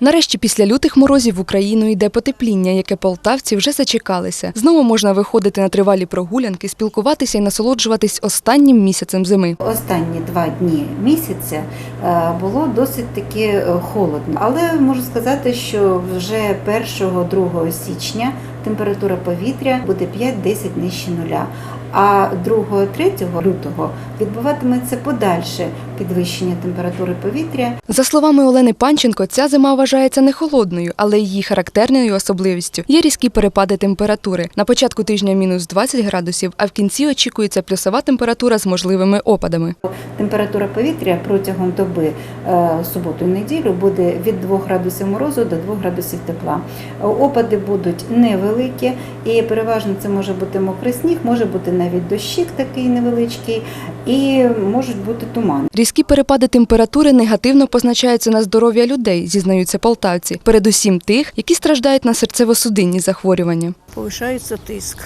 Нарешті після лютих морозів в Україну йде потепління, яке полтавці вже зачекалися. Знову можна виходити на тривалі прогулянки, спілкуватися і насолоджуватись останнім місяцем зими. Останні два дні місяця е, було досить таки е, холодно, але можу сказати, що вже 1-2 січня температура повітря буде 5-10 нижче нуля. А 2-3 лютого відбуватиметься подальше підвищення температури повітря. За словами Олени Панченко, ця зима вважається не холодною, але її характерною особливістю є різкі перепади температури. На початку тижня мінус 20 градусів, а в кінці очікується плюсова температура з можливими опадами. Температура повітря протягом доби е, суботу і неділю буде від 2 градусів морозу до 2 градусів тепла. Опади будуть невеликі і переважно це може бути мокрий сніг, може бути навіть дощик такий невеличкий, і можуть бути туман. Різкі перепади температури негативно позначаються на здоров'я людей, зізнаються полтавці, передусім тих, які страждають на серцево-судинні захворювання. Повишається тиск.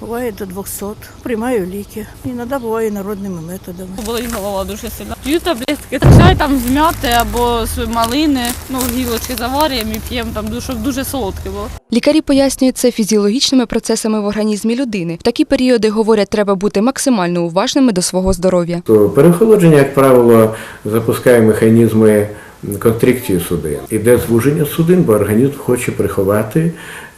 Буває до 200. Приймаю ліки. Іноді буває народними методами. Болить голова дуже сильно. П'ю таблетки, чай там з м'яти або з малини, ну гілочки заварюємо і п'ємо там, дуже- дуже солодке було. Лікарі пояснюють це фізіологічними процесами в організмі людини. В такі періоди говорять, треба бути максимально уважними до свого здоров'я. То переохолодження, як правило, запускає механізми констрикції судин. Іде звуження судин, бо організм хоче приховати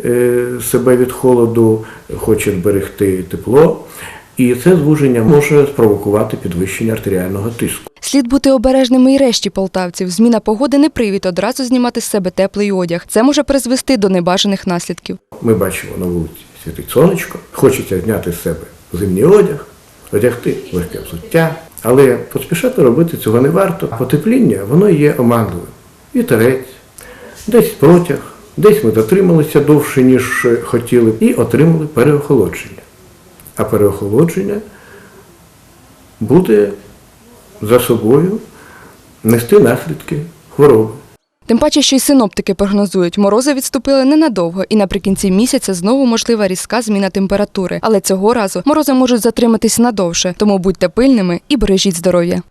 е, себе від холоду, хоче зберегти тепло. І це звуження може спровокувати підвищення артеріального тиску. Слід бути обережними і решті полтавців. Зміна погоди не привід одразу знімати з себе теплий одяг. Це може призвести до небажаних наслідків. Ми бачимо на вулиці світить сонечко, хочеться зняти з себе зимній одяг, одягти легке взуття. Але поспішати робити цього не варто. Потепління воно є оманливим. Вітерець, десь протяг, десь ми дотрималися довше, ніж хотіли, і отримали переохолодження. А переохолодження буде за собою нести наслідки хвороби. Тим паче, що й синоптики прогнозують, морози відступили ненадовго, і наприкінці місяця знову можлива різка зміна температури. Але цього разу морози можуть затриматись надовше, тому будьте пильними і бережіть здоров'я.